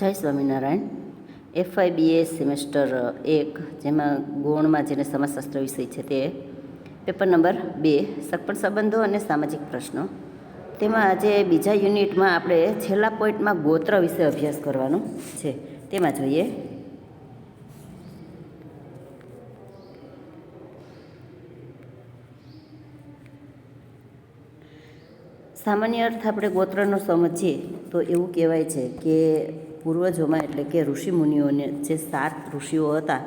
જય સ્વામિનારાયણ એફઆઈબીએ સેમેસ્ટર એક, જેમાં ગૌણમાં જેને સમાજશાસ્ત્ર વિષય છે તે, પેપર નંબર બે સગપણ સંબંધો અને સામાજિક પ્રશ્નો. તેમાં આજે બીજા યુનિટમાં આપણે છેલ્લા પોઈન્ટમાં ગોત્ર વિશે અભ્યાસ કરવાનો છે. તેમાં જોઈએ. સામાન્ય અર્થ આપણે ગોત્રનો સમજીએ તો એવું કહેવાય છે કે પૂર્વજોમાં એટલે કે ઋષિમુનિઓને જે સાત ઋષિઓ હતા,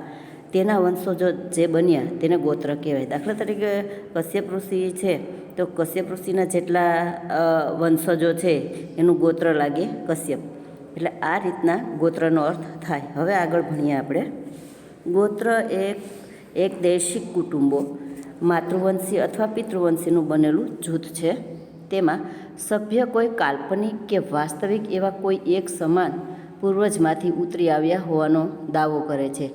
તેના વંશજો જે બન્યા તેને ગોત્ર કહેવાય. દાખલા તરીકે કશ્યપ ઋષિ છે, તો કશ્યપ ઋષિના જેટલા વંશજો છે, એનું ગોત્ર લાગે કશ્યપ. એટલે આ રીતના ગોત્રનો અર્થ થાય. હવે આગળ ભણીએ આપણે. ગોત્ર એક એક દેશિક કુટુંબો, માતૃવંશી અથવા પિતૃવંશીનું બનેલું જૂથ છે. તેમાં સભ્ય કોઈ કાલ્પનિક કે વાસ્તવિક એવા કોઈ એક સમાન પૂર્વજમાંથી ઉતરી આવ્યા હોવાનો દાવો કરે છે.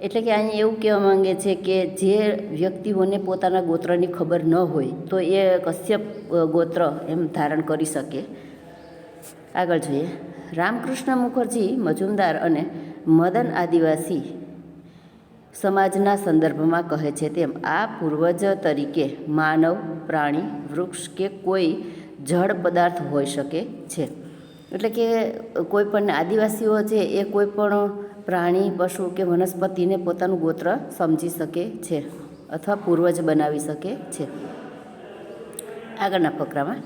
એટલે કે અહીં એવું કહેવા માંગે છે કે જે વ્યક્તિઓને પોતાના ગોત્રની ખબર ન હોય, તો એ કશ્યપ ગોત્ર એમ ધારણ કરી શકે. આગળ જોઈએ. રામકૃષ્ણ મુખર્જી, મજુમદાર અને મદન આદિવાસી સમાજના સંદર્ભમાં કહે છે તેમ, આ પૂર્વજ તરીકે માનવ, પ્રાણી, વૃક્ષ કે કોઈ જળ પદાર્થ હોઈ શકે છે. એટલે કે કોઈ પણ આદિવાસીઓ છે, એ કોઈ પણ પ્રાણી, પશુ કે વનસ્પતિને પોતાનું ગોત્ર સમજી શકે છે અથવા પૂર્વજ બનાવી શકે છે. આગળના ફકરામાં,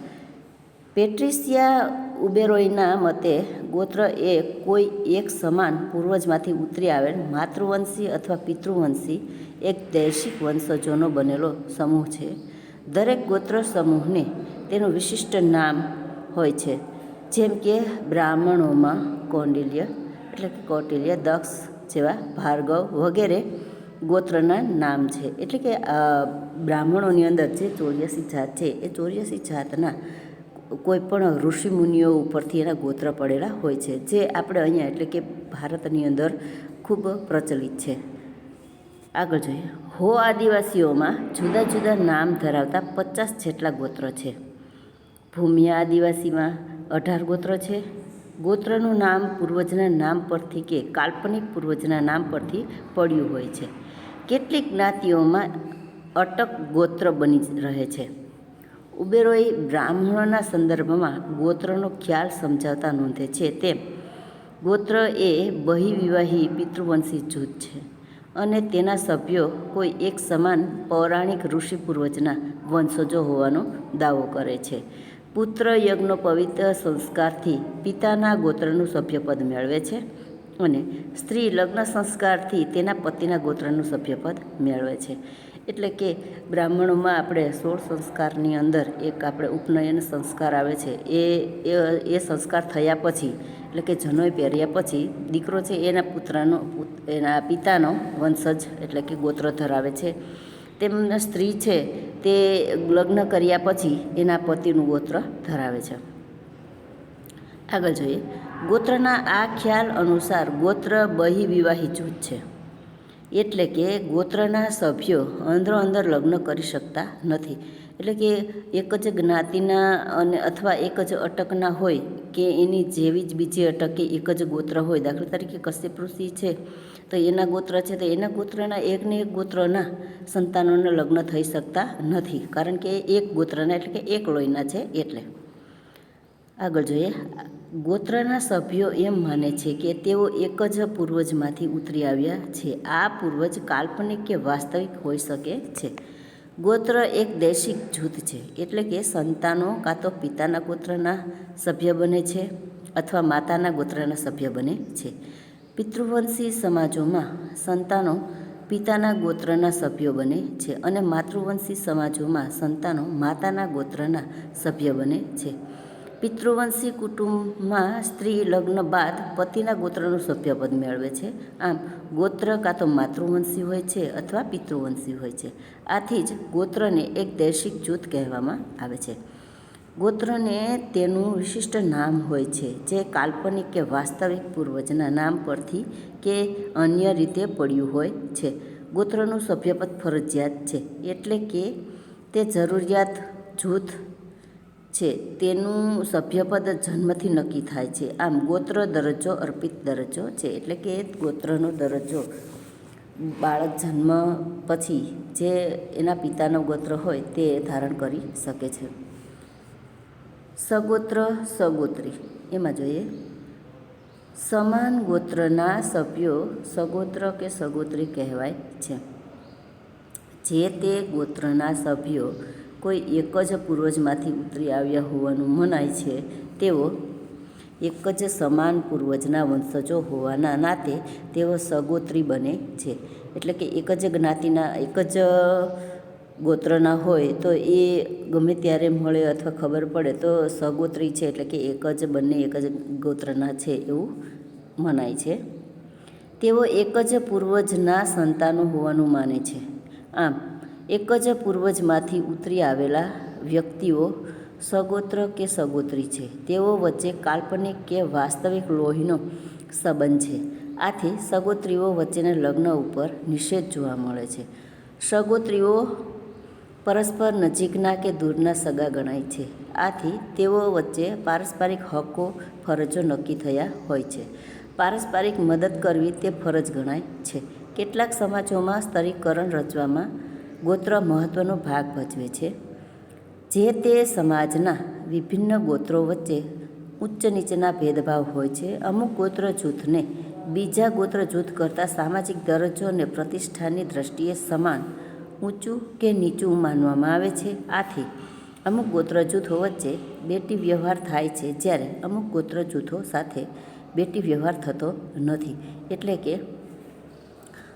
પેટ્રિસિયા ઉબેરોયના મતે ગોત્ર એ કોઈ એક સમાન પૂર્વજમાંથી ઉતરી આવેલ માતૃવંશી અથવા પિતૃવંશી, એક દૈશિક વંશજોનો બનેલો સમૂહ છે. દરેક ગોત્ર સમૂહને તેનું વિશિષ્ટ નામ હોય છે. જેમ કે બ્રાહ્મણોમાં કૌંડિલ્ય, એટલે કે કૌટિલ્ય, દક્ષ જેવા ભાર્ગવ વગેરે ગોત્રના નામ છે. એટલે કે બ્રાહ્મણોની અંદર જે ચોર્યાસી જાત છે, એ ચોર્યાસી જાતના કોઈ પણ ઋષિ મુનિઓ ઉપરથી એના ગોત્ર પડેલા હોય છે, જે આપણે અહીંયા એટલે કે ભારતની અંદર ખૂબ પ્રચલિત છે. આગળ જોઈએ. હો આદિવાસીઓમાં જુદા જુદા નામ ધરાવતા પચાસ જેટલા ગોત્ર છે. ભૂમિયા આદિવાસીમાં અઢાર ગોત્ર છે. ગોત્રનું નામ પૂર્વજના નામ પરથી કે કાલ્પનિક પૂર્વજના નામ પરથી પડ્યું હોય છે. કેટલીક જ્ઞાતિઓમાં અટક ગોત્ર બની રહે છે. ઉબેરોએ બ્રાહ્મણોના સંદર્ભમાં ગોત્રનો ખ્યાલ સમજાવતા નોંધે છે તેમ, ગોત્ર એ બહિવિવાહી પિતૃવંશી જૂથ છે અને તેના સભ્યો કોઈ એક સમાન પૌરાણિક ઋષિ પૂર્વજના વંશજો હોવાનો દાવો કરે છે. પુત્ર યજ્ઞનો પવિત્ર સંસ્કારથી પિતાના ગોત્રનું સભ્યપદ મેળવે છે અને સ્ત્રી લગ્ન સંસ્કારથી તેના પતિના ગોત્રનું સભ્યપદ મેળવે છે. એટલે કે બ્રાહ્મણોમાં આપણે સોળ સંસ્કારની અંદર એક આપણે ઉપનયન સંસ્કાર આવે છે. એ, એ- સંસ્કાર થયા પછી, એટલે કે જનોઈ પહેર્યા પછી દીકરો છે એના પુત્રનો, એના પિતાનો વંશજ એટલે કે ગોત્ર ધરાવે છે. તેમના સ્ત્રી છે તે લગ્ન કર્યા પછી એના પતિનું ગોત્ર ધરાવે છે. આગળ જોઈએ. ગોત્રના આ ખ્યાલ અનુસાર ગોત્ર બહિવિવાહી જૂથ છે. એટલે કે ગોત્રના સભ્યો અંદરો અંદર લગ્ન કરી શકતા નથી. એટલે કે એક જ જ્ઞાતિના અને અથવા એક જ અટકના હોય કે એની જેવી જ બીજી અટકે એક જ ગોત્ર હોય. દાખલા તરીકે કશ્યપ ઋષિ છે. તો એના ગોત્ર છે તો એના ગોત્રના એકને એક ગોત્રના સંતાનોને લગ્ન થઈ શકતા નથી. કારણ કે એક ગોત્રના એટલે કે એક લોહીના છે એટલે. આગળ જોઈએ. ગોત્રના સભ્યો એમ માને છે કે તેઓ એક જ પૂર્વજમાંથી ઉતરી આવ્યા છે. આ પૂર્વજ કાલ્પનિક કે વાસ્તવિક હોઈ શકે છે. ગોત્ર એક દૈશિક જૂથ છે. એટલે કે સંતાનો કાં તો પિતાના ગોત્રના સભ્ય બને છે અથવા માતાના ગોત્રના સભ્ય બને છે. પિતૃવંશી સમાજોમાં સંતાનો પિતાના ગોત્રના સભ્યો બને છે અને માતૃવંશી સમાજોમાં સંતાનો માતાના ગોત્રના સભ્ય બને છે. પિતૃવંશી કુટુંબમાં સ્ત્રી લગ્ન બાદ પતિના ગોત્રનું સભ્યપદ મેળવે છે. આમ ગોત્ર કાં તો માતૃવંશી હોય છે અથવા પિતૃવંશી હોય છે. આથી જ ગોત્રને એક દૈશિક જૂથ કહેવામાં આવે છે. ગોત્રને તેનું વિશિષ્ટ નામ હોય છે, જે કાલ્પનિક કે વાસ્તવિક પૂર્વજના નામ પરથી કે અન્ય રીતે પડ્યું હોય છે. ગોત્રનું સભ્યપદ ફરજિયાત છે, એટલે કે તે જરૂરિયાત જૂથ છે. તેનું સભ્યપદ જન્મથી નક્કી થાય છે. આમ, ગોત્ર દરજ્જો અર્પિત દરજ્જો છે, એટલે કે ગોત્રનો દરજ્જો. બાળક જન્મ પછી જે એના પિતાનો ગોત્ર હોય તે ધારણ કરી શકે છે. સગોત્ર, સગોત્રી. એમાં જોઈએ. સમાન ગોત્રના સભ્યો સગોત્ર કે સગોત્રી કહેવાય છે. જે તે ગોત્રના સભ્યો કોઈ એક જ પૂર્વજમાંથી ઉતરી આવ્યા હોવાનું મનાય છે, તેઓ એક જ સમાન પૂર્વજના વંશજો હોવાના નાતે તેઓ સગોત્રી બને છે. એટલે કે એક જ જ્ઞાતિના, એક જ ગોત્રના હોય તો એ ગમે ત્યારે મળે અથવા ખબર પડે તો સગોત્રી છે એટલે કે એક જ બંને એક જ ગોત્રના છે એવું મનાય છે. તેઓ એક જ પૂર્વજના સંતાનો હોવાનું માને છે. આમ, એક જ પૂર્વજમાંથી ઉતરી આવેલા વ્યક્તિઓ સગોત્ર કે સગોત્રી છે. તેઓ વચ્ચે કાલ્પનિક કે વાસ્તવિક લોહીનો સંબંધ છે. આથી સગોત્રીઓ વચ્ચેના લગ્ન ઉપર નિષેધ જોવા મળે છે. સગોત્રીઓ પરસ્પર નજીકના કે દૂરના સગા ગણાય છે. આથી તેઓ વચ્ચે પારસ્પરિક હકો, ફરજો નક્કી થયા હોય છે. પારસ્પરિક મદદ કરવી તે ફરજ ગણાય છે. કેટલાક સમાજોમાં સ્તરીકરણ રચવામાં ગોત્ર મહત્ત્વનો ભાગ ભજવે છે. જે તે સમાજના વિભિન્ન ગોત્રો વચ્ચે ઉચ્ચ નીચના ભેદભાવ હોય છે. અમુક ગોત્ર જૂથને બીજા ગોત્ર જૂથ કરતાં સામાજિક દરજ્જો અને પ્રતિષ્ઠાની દ્રષ્ટિએ સમાન ઊંચું કે નીચું માનવામાં આવે છે. આથી, અમુક ગોત્ર જૂથો વચ્ચે બેટી વ્યવહાર થાય છે જ્યારે અમુક ગોત્ર જૂથો સાથે બેટી વ્યવહાર થતો નથી. એટલે કે,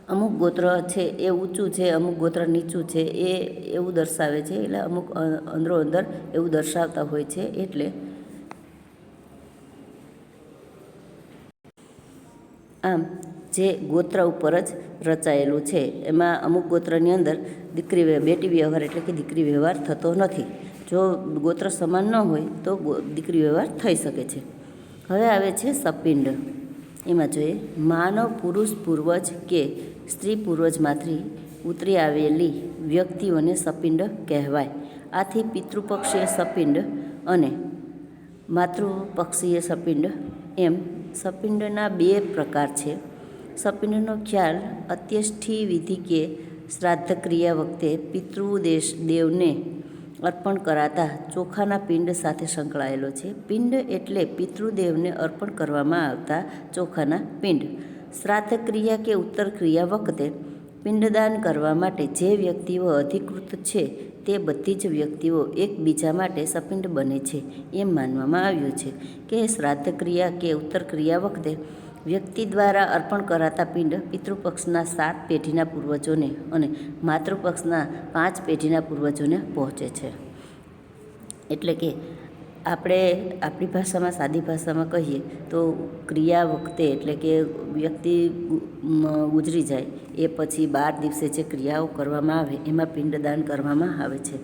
અમુક ગોત્ર છે એ ઊંચું છે, અમુક ગોત્ર નીચું છે એ એવું દર્શાવે છે એટલે અમુક અંદરો અંદર એવું દર્શાવતા હોય છે એટલે આમ જે ગોત્ર ઉપર જ રચાયેલું છે. એમાં અમુક ગોત્રની અંદર દીકરી બેટી વ્યવહાર એટલે કે દીકરી વ્યવહાર થતો નથી. જો ગોત્ર સમાન ન હોય તો દીકરી વ્યવહાર થઈ શકે છે. હવે આવે છે સપિંડ. એમાં જોઈએ, માનવ પુરુષ પૂર્વજ કે સ્ત્રી પૂર્વજમાંથી ઉતરી આવેલી વ્યક્તિઓને સપિંડ કહેવાય. આથી પિતૃપક્ષીય સપિંડ અને માતૃપક્ષીય સપિંડ એમ સપિંડના બે પ્રકાર છે. સપિંડનો ખ્યાલ અત્યષ્ઠી વિધિ કે શ્રાદ્ધ ક્રિયા વખતે પિતૃદેશ દેવને અર્પણ કરાતા ચોખાના પિંડ સાથે સંકળાયેલો છે. પિંડ એટલે પિતૃદેવને અર્પણ કરવામાં આવતા ચોખાના પિંડ. શ્રાદ્ધ ક્રિયા કે ઉત્તર ક્રિયા વખતે પિંડદાન કરવા માટે જે વ્યક્તિઓ અધિકૃત છે તે બધી જ વ્યક્તિઓ એકબીજા માટે સપિંડ બને છે એમ માનવામાં આવ્યું છે કે શ્રાદ્ધ ક્રિયા કે ઉત્તર ક્રિયા વખતે વ્યક્તિ દ્વારા અર્પણ કરાતા પિંડ પિતૃપક્ષના સાત પેઢીના પૂર્વજોને અને માતૃપક્ષના પાંચ પેઢીના પૂર્વજોને પહોંચે છે. એટલે કે આપણે આપણી ભાષામાં સાદી ભાષામાં કહીએ તો ક્રિયા વખતે એટલે કે વ્યક્તિ ગુજરી જાય એ પછી બાર દિવસે જે ક્રિયાઓ કરવામાં આવે એમાં પિંડદાન કરવામાં આવે છે.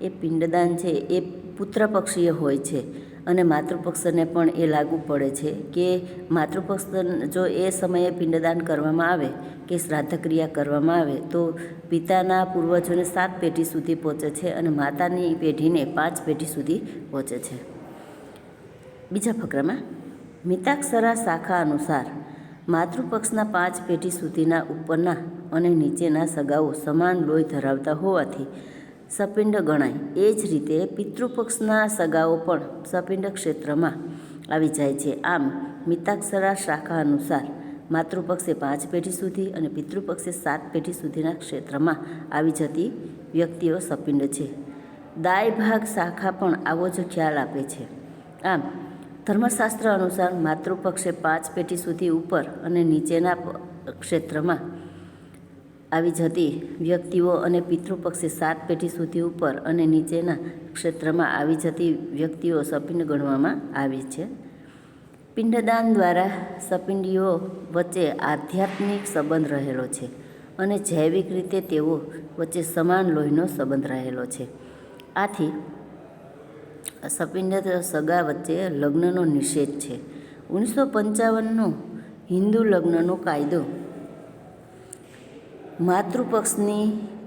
એ પિંડદાન છે એ પુત્રપક્ષીય હોય છે. અને માતૃપક્ષને પણ એ લાગુ પડે છે કે માતૃપક્ષ જો એ સમયે પિંડદાન કરવામાં આવે કે શ્રાદ્ધ ક્રિયા કરવામાં આવે તો પિતાના પૂર્વજોને સાત પેઢી સુધી પહોંચે છે અને માતાની પેઢીને પાંચ પેઢી સુધી પહોંચે છે. બીજા ફકરામાં, મિતાક્ષરા શાખા અનુસાર માતૃપક્ષના પાંચ પેઢી સુધીના ઉપરના અને નીચેના સગાઓ સમાન લોહી ધરાવતા હોવાથી સપિંડ ગણાય. એ જ રીતે પિતૃપક્ષના સગાઓ પણ સપિંડ ક્ષેત્રમાં આવી જાય છે. આમ, મિતાક્ષરા શાખા અનુસાર માતૃપક્ષે પાંચ પેઢી સુધી અને પિતૃપક્ષે સાત પેઢી સુધીના ક્ષેત્રમાં આવી જતી વ્યક્તિઓ સપિંડ છે. દાય ભાગ શાખા પણ આવો જ ખ્યાલ આપે છે. આમ, ધર્મશાસ્ત્ર અનુસાર માતૃપક્ષે પાંચ પેઢી સુધી ઉપર અને નીચેના ક્ષેત્રમાં આવી જતી વ્યક્તિઓ અને પિતૃપક્ષે સાત પેઢી સુધી ઉપર અને નીચેના ક્ષેત્રમાં આવી જતી વ્યક્તિઓ સપિંડ ગણવામાં આવે છે. પિંડદાન દ્વારા સપિંડીઓ વચ્ચે આધ્યાત્મિક સંબંધ રહેલો છે અને જૈવિક રીતે તેઓ વચ્ચે સમાન લોહીનો સંબંધ રહેલો છે. આથી સપિંડ સગા વચ્ચે લગ્નનો નિષેધ છે. ઓગણીસો પંચાવનનો હિન્દુ લગ્નનો કાયદો માતૃપક્ષની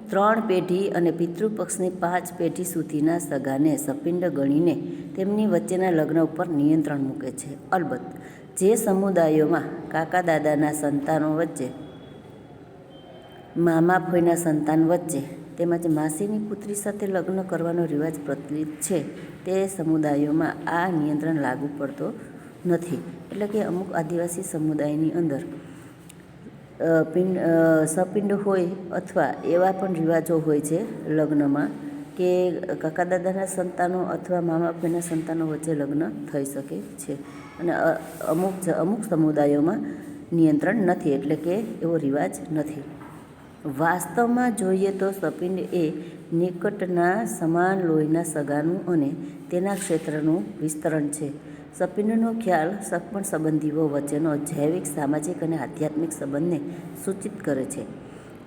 ત્રણ પેઢી અને પિતૃપક્ષની પાંચ પેઢી સુધીના સગાને સપિંડ ગણીને તેમની વચ્ચેના લગ્ન ઉપર નિયંત્રણ મૂકે છે. અલબત્ત, જે સમુદાયોમાં કાકા દાદાના સંતાનો વચ્ચે મામા ફોઈના સંતાન વચ્ચે તેમજ માસીની પુત્રી સાથે લગ્ન કરવાનો રિવાજ પ્રચલિત છે, તે સમુદાયોમાં આ નિયંત્રણ લાગુ પડતો નથી. એટલે કે અમુક આદિવાસી સમુદાયની અંદર પિંડ સપિંડ હોય અથવા એવા પણ રિવાજો હોય છે લગ્નમાં કે કાકા દાદાના સંતાનો અથવા મામા બાપીના સંતાનો વચ્ચે લગ્ન થઈ શકે છે. અને અમુક અમુક સમુદાયોમાં નિયંત્રણ નથી, એટલે કે એવો રિવાજ નથી. વાસ્તવમાં જોઈએ તો સપિંડ એ નિકટના સમાન લોહીના સગાનું અને તેના ક્ષેત્રનું વિસ્તરણ છે. સપિંડનો ખ્યાલ સગપણ સંબંધીઓ વચ્ચેનો જૈવિક, સામાજિક અને આધ્યાત્મિક સંબંધને સૂચિત કરે છે.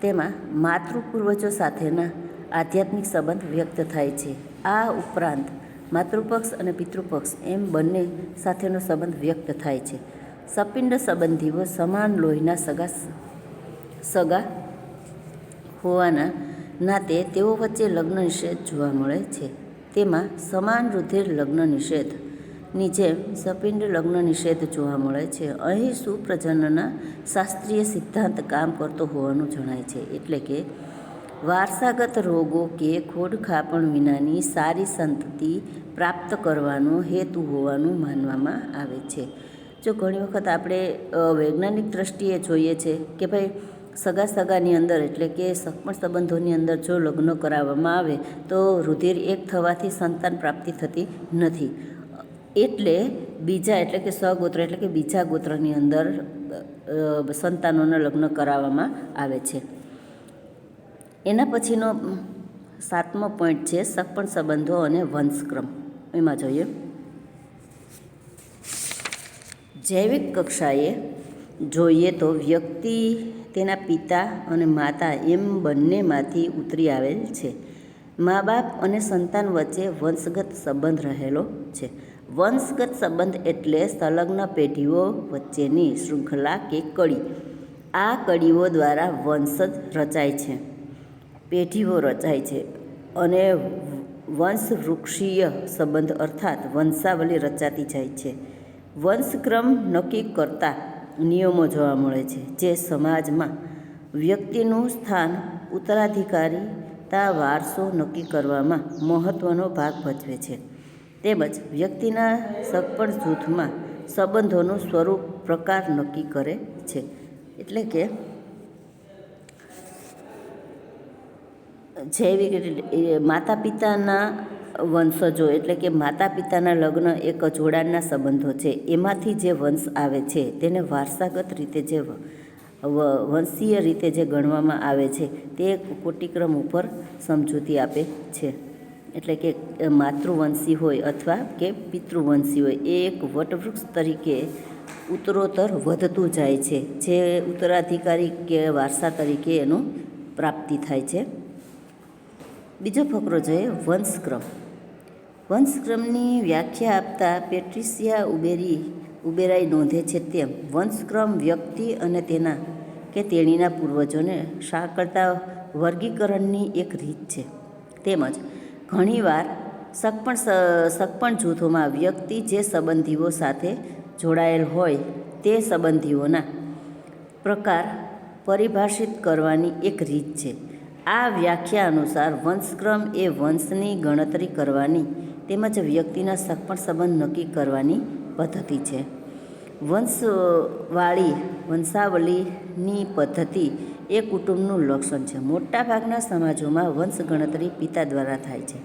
તેમાં માતૃ પૂર્વજો સાથેના આધ્યાત્મિક સંબંધ વ્યક્ત થાય છે. આ ઉપરાંત માતૃપક્ષ અને પિતૃપક્ષ એમ બંને સાથેનો સંબંધ વ્યક્ત થાય છે. સપિંડ સંબંધીઓ સમાન લોહીના સગા સગા હોવાના નાતે તેઓ વચ્ચે લગ્ન નિષેધ જોવા મળે છે. તેમાં સમાન રુધિર લગ્ન નિષેધની જેમ સપિંડ લગ્ન નિષેધ જોવા મળે છે. અહીં સુપ્રજનના શાસ્ત્રીય સિદ્ધાંત કામ કરતો હોવાનું જણાય છે. એટલે કે, વારસાગત રોગો કે ખોડખાપણ વિનાની સારી સંતતિ પ્રાપ્ત કરવાનો હેતુ હોવાનું માનવામાં આવે છે. જો ઘણી વખત આપણે વૈજ્ઞાનિક દ્રષ્ટિએ જોઈએ છે કે ભાઈ, સગા સગાની અંદર એટલે કે સગપણ સંબંધોની અંદર જો લગ્ન કરાવવામાં આવે તો રુધિર એક થવાથી સંતાન પ્રાપ્તિ થતી નથી. એટલે બીજા એટલે કે સગોત્ર એટલે કે બીજા ગોત્રની અંદર સંતાનોના લગ્ન કરાવવામાં આવે છે. એના પછીનો સાતમો પોઈન્ટ છે સગપણ સંબંધો અને વંશક્રમ. એમાં જોઈએ. જૈવિક કક્ષાએ જોઈએ તો વ્યક્તિ, તેના પિતા અને માતા એમ બંનેમાંથી ઉતરી આવેલ છે. મા બાપ અને સંતાન વચ્ચે વંશગત સંબંધ રહેલો છે. વંશગત સંબંધ એટલે સંલગ્ન પેઢીઓ વચ્ચેની શૃંખલા કે કડી. આ કડીઓ દ્વારા વંશજ રચાય છે. પેઢીઓ રચાય છે અને વંશવૃક્ષીય સંબંધ અર્થાત વંશાવલી રચાતી જાય છે. વંશક્રમ નક્કી કરતા નિયમો જોવા મળે છે. જે સમાજમાં વ્યક્તિનું સ્થાન ઉત્તરાધિકારીતા વારસો નક્કી કરવામાં મહત્ત્વનો ભાગ ભજવે છે. તેમજ વ્યક્તિના સગપણ જૂથમાં સંબંધોનું સ્વરૂપ પ્રકાર નક્કી કરે છે. એટલે કે જૈવિક માતા પિતાના વંશજો એટલે કે માતા પિતાના લગ્ન એક જોડાણના સંબંધો છે. એમાંથી જે વંશ આવે છે તેને વારસાગત રીતે જે વંશીય રીતે જે ગણવામાં આવે છે, તે કોટિક્રમ ઉપર સમજૂતી આપે છે. એટલે કે માતૃવંશી હોય અથવા કે પિતૃવંશી હોય, એ એક વટવૃક્ષ તરીકે ઉત્તરોત્તર વધતું જાય છે, જે ઉત્તરાધિકારી કે વારસા તરીકે એનું પ્રાપ્તિ થાય છે. બીજો ફકરો જોઈએ વંશક્રમ. વંશક્રમની વ્યાખ્યા આપતા પેટ્રિસિયા ઉબેરી ઉબેરાઈ નોંધે છે તેમ વંશક્રમ, વ્યક્તિ અને તેના કે તેણીના પૂર્વજોને સાંકળતા વર્ગીકરણની એક રીત છે. તેમજ ઘણીવાર સગપણ સગપણ જૂથોમાં વ્યક્તિ જે સંબંધીઓ સાથે જોડાયેલ હોય તે સંબંધીઓના પ્રકાર પરિભાષિત કરવાની એક રીત છે. આ વ્યાખ્યા અનુસાર વંશક્રમ એ વંશની ગણતરી કરવાની તેમજ વ્યક્તિના સગપણ સંબંધ નક્કી કરવાની પદ્ધતિ છે. વંશવાળી, વંશાવલીની પદ્ધતિ એ કુટુંબનું લક્ષણ છે. મોટાભાગના સમાજોમાં વંશ ગણતરી પિતા દ્વારા થાય છે.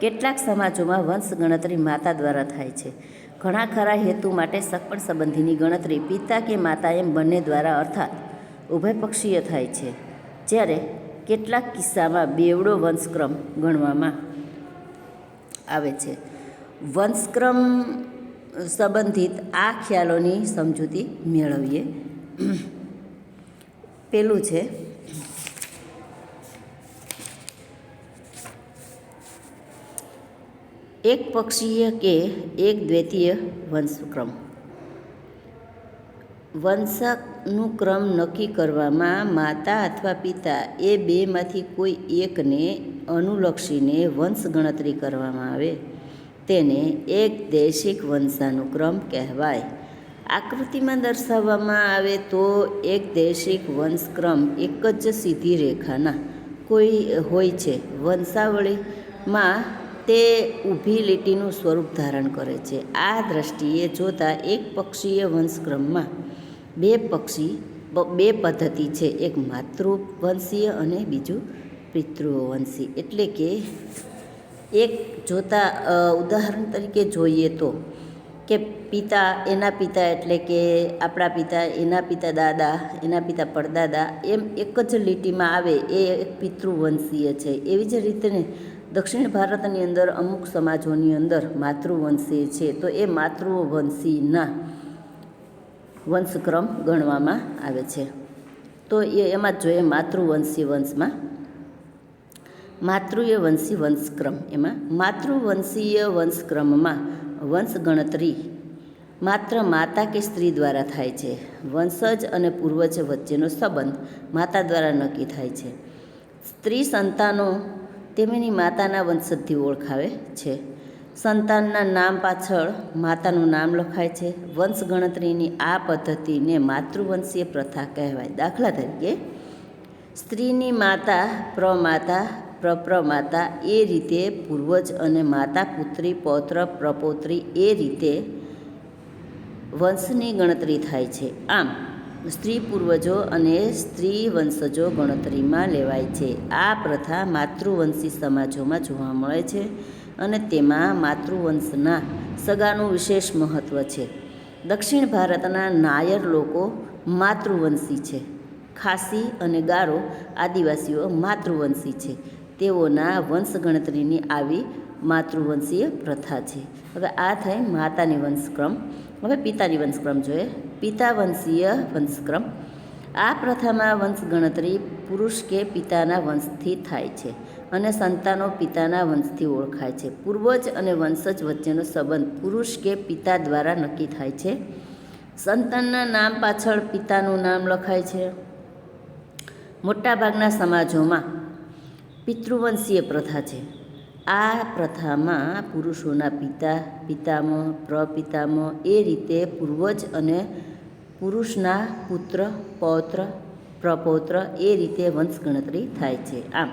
કેટલાક સમાજોમાં વંશ ગણતરી માતા દ્વારા થાય છે. ઘણા ખરા હેતુ માટે સગપણ સંબંધીની ગણતરી પિતા કે માતા એમ બંને દ્વારા અર્થાત ઉભયપક્ષીય થાય છે. જ્યારે કેટલાક કિસ્સામાં બેવડો વંશક્રમ ગણવામાં આવે છે. વંશક્રમ સંબંધિત આ ખ્યાલોની સમજૂતી મેળવીએ. પેલું છે, એક પક્ષીય કે એક દ્વિતીય વંશક્રમ. વંશાનુક્રમ ક્રમ નક્કી કરવામાં માતા અથવા પિતા એ બેમાંથી કોઈ એકને અનુલક્ષીને વંશ ગણતરી કરવામાં આવે. તેને એક દેશિક વંશાનુક્રમ કહેવાય. આકૃતિમાં દર્શાવવામાં આવે તો એક દેશિક વંશક્રમ એક જ સીધી રેખાના કોઈ હોય છે. વંશાવળીમાં તે ઊભી લીટીનું સ્વરૂપ ધારણ કરે છે. આ દ્રષ્ટિએ જોતાં એક પક્ષીય વંશક્રમમાં બે પક્ષી બે પદ્ધતિ છે. એક માતૃવંશીય અને બીજું પિતૃવંશી. એટલે કે એક જોતા ઉદાહરણ તરીકે જોઈએ તો કે પિતા, એના પિતા એટલે કે આપણા પિતા, એના પિતા દાદા, એના પિતા પરદાદા, એમ એક જ લીટીમાં આવે એ એક પિતૃવંશીય છે. એવી જ રીતે દક્ષિણ ભારતની અંદર અમુક સમાજોની અંદર માતૃવંશી છે. તો એ માતૃવંશીના વંશક્રમ ગણવામાં આવે છે. તો એ એમાં જોઈએ માતૃવંશી વંશમાં માતૃય વંશી વંશક્રમ. એમાં માતૃવંશીય વંશક્રમમાં વંશ ગણતરી માત્ર માતા કે સ્ત્રી દ્વારા થાય છે. વંશજ અને પૂર્વજ વચ્ચેનો સંબંધ માતા દ્વારા નક્કી થાય છે. સ્ત્રી સંતાનો તેમની માતાના વંશજથી ઓળખાવે છે. સંતાનના નામ પાછળ માતાનું નામ લખાય છે. વંશ ગણતરીની આ પદ્ધતિને માતૃવંશીય પ્રથા કહેવાય. દાખલા તરીકે, સ્ત્રીની માતા પ્રમાતા પ્રપ્રમાતા એ રીતે પૂર્વજ અને માતા પુત્રી, પૌત્ર, પ્રપૌત્રી એ રીતે વંશની ગણતરી થાય છે. આમ, સ્ત્રી પૂર્વજો અને સ્ત્રી વંશજો ગણતરીમાં લેવાય છે. આ પ્રથા માતૃવંશી સમાજોમાં જોવા મળે છે અને તેમાં માતૃવંશના સગાનું વિશેષ મહત્ત્વ છે. દક્ષિણ ભારતના નાયર લોકો માતૃવંશી છે. ખાસી અને ગારો આદિવાસીઓ માતૃવંશી છે. તેઓના વંશ ગણતરીની આવી માતૃવંશીય પ્રથા છે. હવે આ થઈ માતાની વંશક્રમ. હવે પિતાની વંશક્રમ જોઈએ. પિતા વંશીય વંશક્રમ. આ પ્રથામાં વંશ ગણતરી પુરુષ કે પિતાના વંશથી થાય છે અને સંતાનો પિતાના વંશથી ઓળખાય છે. પૂર્વજ અને વંશજ વચ્ચેનો સંબંધ પુરુષ કે પિતા દ્વારા નક્કી થાય છે. સંતાનના નામ પાછળ પિતાનું નામ લખાય છે. મોટાભાગના સમાજોમાં પિતૃવંશીય પ્રથા છે. આ પ્રથામાં પુરુષોના પિતા, પિતામહ, પ્રપિતામહ એ રીતે પૂર્વજ અને પુરુષના પુત્ર, પૌત્ર, પ્રપૌત્ર એ રીતે વંશ ગણતરી થાય છે. આમ,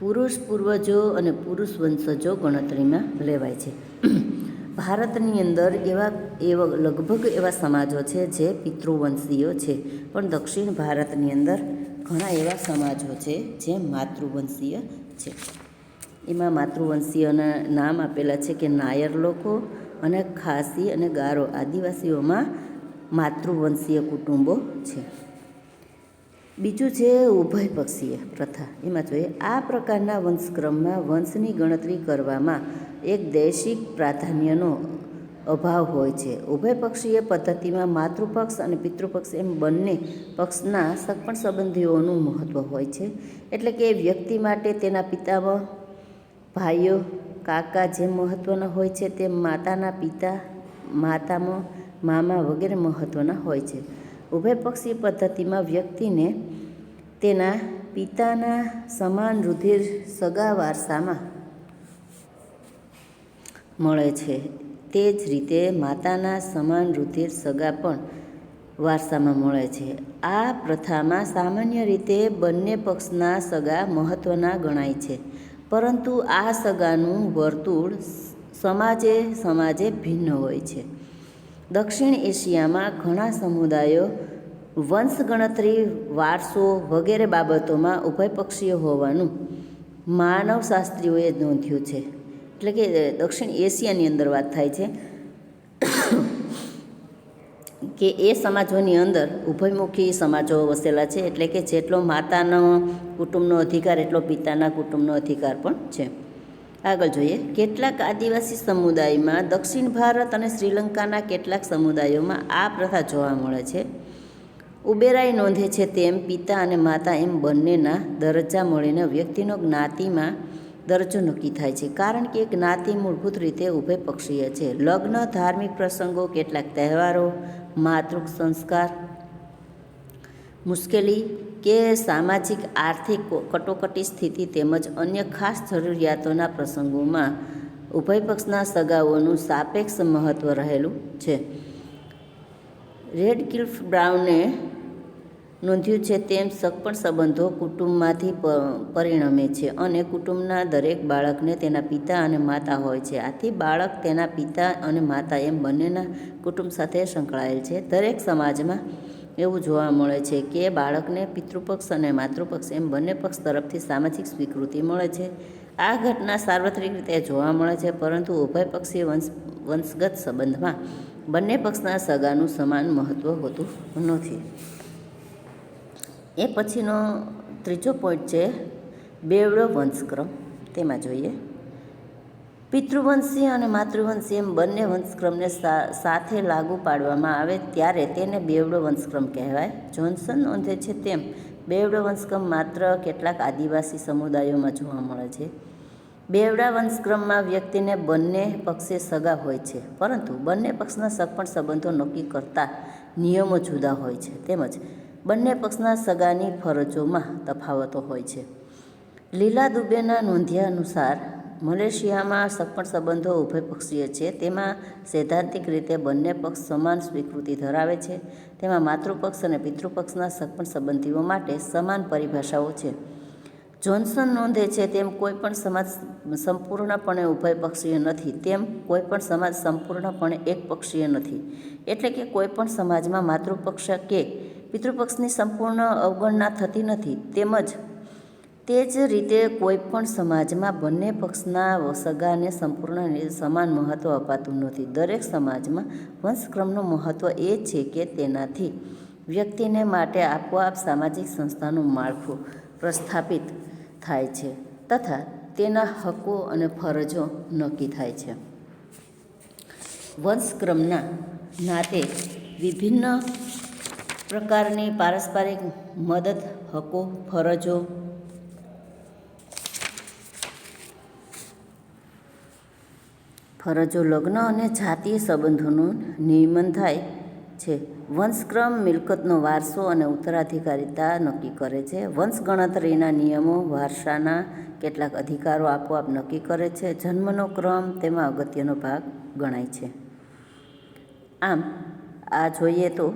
પુરુષ પૂર્વજો અને પુરુષ વંશજો ગણતરીમાં લેવાય છે. ભારતની અંદર એવા એવા લગભગ એવા સમાજો છે જે પિતૃવંશીયો છે. પણ દક્ષિણ ભારતની અંદર ઘણા એવા સમાજો છે જે માતૃવંશીય છે. એમાં માતૃવંશીયના નામ આપેલા છે કે નાયર લોકો અને ખાસી અને ગારો આદિવાસીઓમાં માતૃવંશીય કુટુંબો છે. બીજું છે ઉભયપક્ષીય પ્રથા. એમાં જોઈએ, આ પ્રકારના વંશક્રમમાં વંશની ગણતરી કરવામાં એક દૈશિક પ્રાધાન્યનો અભાવ હોય છે. ઉભયપક્ષીય પદ્ધતિમાં માતૃપક્ષ અને પિતૃપક્ષ એમ બંને પક્ષના સગપણ સંબંધીઓનું મહત્ત્વ હોય છે. એટલે કે વ્યક્તિ માટે તેના પિતામાં ભાઈઓ, કાકા જેમ મહત્ત્વના હોય છે, તેમ માતાના પિતા, માતામાં મામા વગેરે મહત્ત્વના હોય છે. ઉભયપક્ષીય પદ્ધતિમાં વ્યક્તિને તેના પિતાના સમાન રુધિર સગા વારસામાં મળે છે. તે જ રીતે માતાના સમાન રુધિર સગા પણ વારસામાં મળે છે. આ પ્રથામાં સામાન્ય રીતે બંને પક્ષના સગા મહત્ત્વના ગણાય છે. પરંતુ આ સગાનું વર્તુળ સમાજે સમાજે ભિન્ન હોય છે. દક્ષિણ એશિયામાં ઘણા સમુદાયો વંશ ગણતરી વારસો વગેરે બાબતોમાં ઉભયપક્ષીય હોવાનું માનવશાસ્ત્રીઓએ નોંધ્યું છે. એટલે કે દક્ષિણ એશિયાની અંદર વાત થાય છે કે એ સમાજોની અંદર ઉભયમુખી સમાજો વસેલા છે. એટલે કે જેટલો માતાનો કુટુંબનો અધિકાર, એટલો પિતાના કુટુંબનો અધિકાર પણ છે. આગળ જોઈએ. કેટલાક આદિવાસી સમુદાયમાં દક્ષિણ ભારત અને શ્રીલંકાના કેટલાક સમુદાયોમાં આ પ્રથા જોવા મળે છે. ઉબેરાઈ નોંધે છે તેમ પિતા અને માતા એમ બંનેના દરજ્જા મળીને વ્યક્તિનો જ્ઞાતિમાં દરજ્જો નક્કી થાય છે. કારણ કે જ્ઞાતિ મૂળભૂત રીતે ઉભયપક્ષીય છે. લગ્ન, ધાર્મિક પ્રસંગો, કેટલાક તહેવારો, માતૃક સંસ્કાર, મુશ્કેલી કે સામાજિક, આર્થિક કટોકટી સ્થિતિ તેમજ અન્ય ખાસ જરૂરિયાતોના પ્રસંગોમાં ઉભયપક્ષના સગાઓનું સાપેક્ષ મહત્ત્વ રહેલું છે. રેડ કિલ્ફ બ્રાઉને નોંધ્યું છે તેમ સગપણ સંબંધો કુટુંબમાંથી પરિણમે છે અને કુટુંબના દરેક બાળકને તેના પિતા અને માતા હોય છે. આથી બાળક તેના પિતા અને માતા એમ બંનેના કુટુંબ સાથે સંકળાયેલ છે. દરેક સમાજમાં એવું જોવા મળે છે કે બાળકને પિતૃપક્ષ અને માતૃપક્ષ એમ બંને પક્ષ તરફથી સામાજિક સ્વીકૃતિ મળે છે. આ ઘટના સાર્વત્રિક રીતે જોવા મળે છે, પરંતુ ઉભયપક્ષી વંશ, વંશગત સંબંધમાં બંને પક્ષના સગાનું સમાન મહત્ત્વ હોતું નથી. એ પછીનો ત્રીજો પોઈન્ટ છે બેવડો વંશક્રમ તેમાં જોઈએ. પિતૃવંશી અને માતૃવંશી એમ બંને વંશક્રમને સાથે લાગુ પાડવામાં આવે ત્યારે તેને બેવડો વંશક્રમ કહેવાય. જોન્સન નોંધે છે તેમ બેવડો વંશક્રમ માત્ર કેટલાક આદિવાસી સમુદાયોમાં જોવા મળે છે. બેવડા વંશક્રમમાં વ્યક્તિને બંને પક્ષે સગા હોય છે, પરંતુ બંને પક્ષના સગપણ સંબંધો નક્કી કરતા નિયમો જુદા હોય છે. તેમજ બંને પક્ષના સગાની ફરજોમાં તફાવતો હોય છે. લીલા દુબેના નોંધ્યા અનુસાર, મલેશિયામાં સગપણ સંબંધો ઉભયપક્ષીય છે. તેમાં સૈદ્ધાંતિક રીતે બંને પક્ષ સમાન સ્વીકૃતિ ધરાવે છે. તેમાં માતૃપક્ષ અને પિતૃપક્ષના સગપણ સંબંધીઓ માટે સમાન પરિભાષાઓ છે. જોન્સન નોંધે છે, તેમ કોઈ પણ સમાજ સંપૂર્ણપણે ઉભયપક્ષીય નથી, તેમ કોઈ પણ સમાજ સંપૂર્ણપણે એકપક્ષીય નથી. એટલે કે કોઈ પણ સમાજમાં માતૃપક્ષ કે પિતૃપક્ષની સંપૂર્ણ અવગણના થતી નથી. તેમજ તે જ રીતે કોઈ પણ સમાજમાં બંને પક્ષના સગાને સંપૂર્ણ સમાન મહત્ત્વ અપાતું નથી. દરેક સમાજમાં વંશક્રમનું મહત્ત્વ એ છે કે તેનાથી વ્યક્તિને માટે આપોઆપ સામાજિક સંસ્થાનું માળખું પ્રસ્થાપિત થાય છે તથા તેના હકો અને ફરજો નક્કી થાય છે. વંશક્રમના નાતે વિભિન્ન પ્રકારની પારસ્પરિક મદદ, હકો, ફરજો. ફરજો લગ્ન અને જાતીય સંબંધોનું નિયમન થાય છે. વંશક્રમ મિલકતનો વારસો અને ઉત્તરાધિકારીતા નક્કી કરે છે. વંશ ગણતરીના નિયમો વારસાના કેટલાક અધિકારો આપોઆપ નક્કી કરે છે. જન્મનો ક્રમ, તેમાં અગત્યનો ભાગ ગણાય છે. આમ આ જોઈએ તો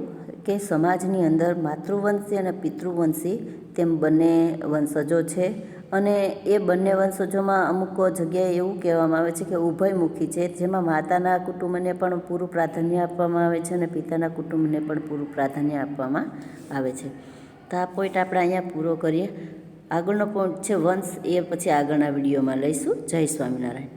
કે સમાજની અંદર માતૃવંશી અને પિતૃવંશી તેમ બંને વંશજો છે અને એ બંને વંશજોમાં અમુક જગ્યાએ એવું કહેવામાં આવે છે કે ઉભયમુખી છે, જેમાં માતાના કુટુંબને પણ પૂરું પ્રાધાન્ય આપવામાં આવે છે અને પિતાના કુટુંબને પણ પૂરું પ્રાધાન્ય આપવામાં આવે છે. તો આ પોઈન્ટ આપણે અહીંયા પૂરો કરીએ. આગળનો પોઈન્ટ છે વંશ, એ પછી આગળના વિડીયોમાં લઈશું. જય સ્વામિનારાયણ.